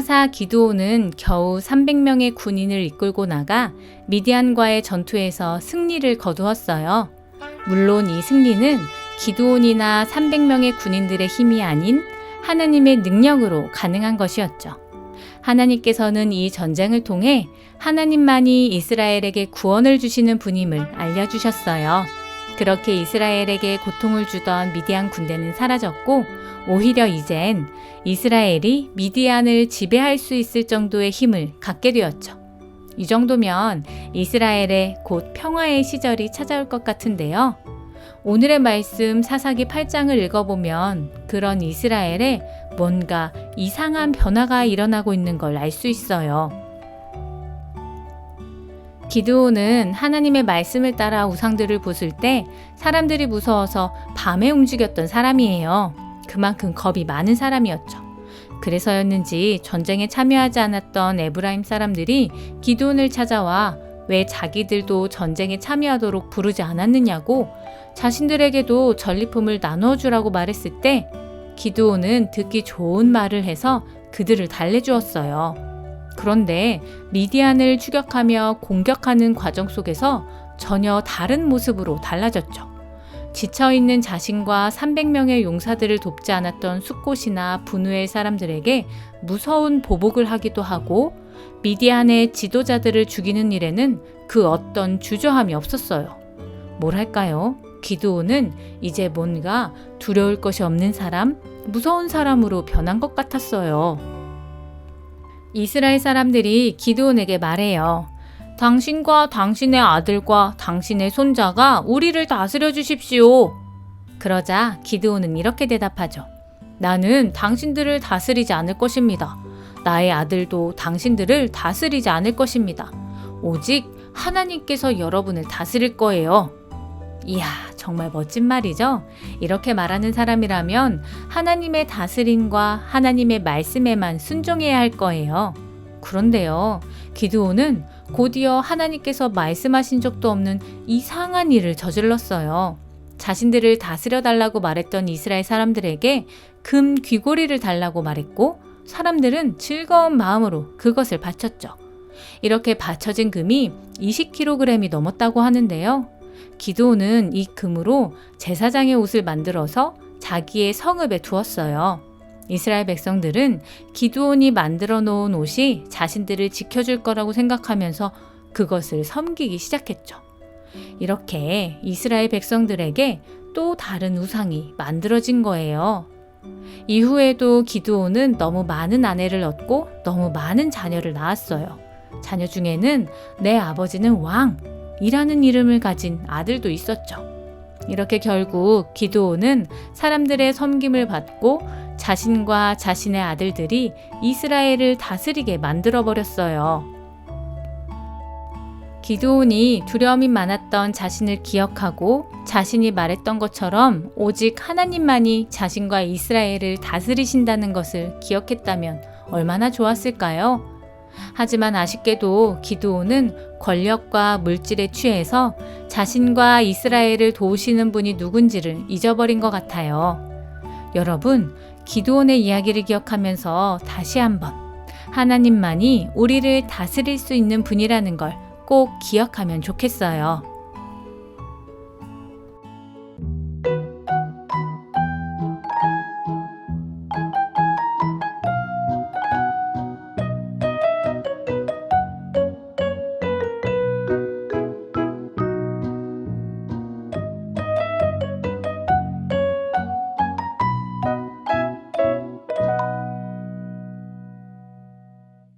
천사 기드온은 겨우 300명의 군인을 이끌고 나가 미디안과의 전투에서 승리를 거두었어요. 물론 이 승리는 기드온이나 300명의 군인들의 힘이 아닌 하나님의 능력으로 가능한 것이었죠. 하나님께서는 이 전쟁을 통해 하나님만이 이스라엘에게 구원을 주시는 분임을 알려주셨어요. 그렇게 이스라엘에게 고통을 주던 미디안 군대는 사라졌고 오히려 이젠 이스라엘이 미디안을 지배할 수 있을 정도의 힘을 갖게 되었죠. 이 정도면 이스라엘에 곧 평화의 시절이 찾아올 것 같은데요. 오늘의 말씀 사사기 8장을 읽어보면 그런 이스라엘에 뭔가 이상한 변화가 일어나고 있는 걸 알 수 있어요. 기드온은 하나님의 말씀을 따라 우상들을 부술 때 사람들이 무서워서 밤에 움직였던 사람이에요. 그만큼 겁이 많은 사람이었죠. 그래서였는지 전쟁에 참여하지 않았던 에브라임 사람들이 기드온을 찾아와 왜 자기들도 전쟁에 참여하도록 부르지 않았느냐고 자신들에게도 전리품을 나누어 주라고 말했을 때 기드온은 듣기 좋은 말을 해서 그들을 달래주었어요. 그런데 미디안을 추격하며 공격하는 과정 속에서 전혀 다른 모습으로 달라졌죠. 지쳐있는 자신과 300명의 용사들을 돕지 않았던 숫곳이나 분우의 사람들에게 무서운 보복을 하기도 하고 미디안의 지도자들을 죽이는 일에는 그 어떤 주저함이 없었어요. 뭐랄까요? 기드온은 이제 뭔가 두려울 것이 없는 사람, 무서운 사람으로 변한 것 같았어요. 이스라엘 사람들이 기드온에게 말해요. 당신과 당신의 아들과 당신의 손자가 우리를 다스려 주십시오. 그러자 기드온은 이렇게 대답하죠. 나는 당신들을 다스리지 않을 것입니다. 나의 아들도 당신들을 다스리지 않을 것입니다. 오직 하나님께서 여러분을 다스릴 거예요. 이야, 정말 멋진 말이죠? 이렇게 말하는 사람이라면 하나님의 다스림과 하나님의 말씀에만 순종해야 할 거예요. 그런데요, 기드온은 곧이어 하나님께서 말씀하신 적도 없는 이상한 일을 저질렀어요. 자신들을 다스려 달라고 말했던 이스라엘 사람들에게 금 귀고리를 달라고 말했고, 사람들은 즐거운 마음으로 그것을 바쳤죠. 이렇게 바쳐진 금이 20kg이 넘었다고 하는데요. 기도는 이 금으로 제사장의 옷을 만들어서 자기의 성읍에 두었어요. 이스라엘 백성들은 기드온이 만들어 놓은 옷이 자신들을 지켜줄 거라고 생각하면서 그것을 섬기기 시작했죠. 이렇게 이스라엘 백성들에게 또 다른 우상이 만들어진 거예요. 이후에도 기드온은 너무 많은 아내를 얻고 너무 많은 자녀를 낳았어요. 자녀 중에는 내 아버지는 왕이라는 이름을 가진 아들도 있었죠. 이렇게 결국 기드온은 사람들의 섬김을 받고 자신과 자신의 아들들이 이스라엘을 다스리게 만들어 버렸어요. 기드온이 두려움이 많았던 자신을 기억하고 자신이 말했던 것처럼 오직 하나님만이 자신과 이스라엘을 다스리신다는 것을 기억했다면 얼마나 좋았을까요? 하지만 아쉽게도 기드온은 권력과 물질에 취해서 자신과 이스라엘을 도우시는 분이 누군지를 잊어버린 것 같아요. 여러분, 기드온의 이야기를 기억하면서 다시 한번 하나님만이 우리를 다스릴 수 있는 분이라는 걸 꼭 기억하면 좋겠어요.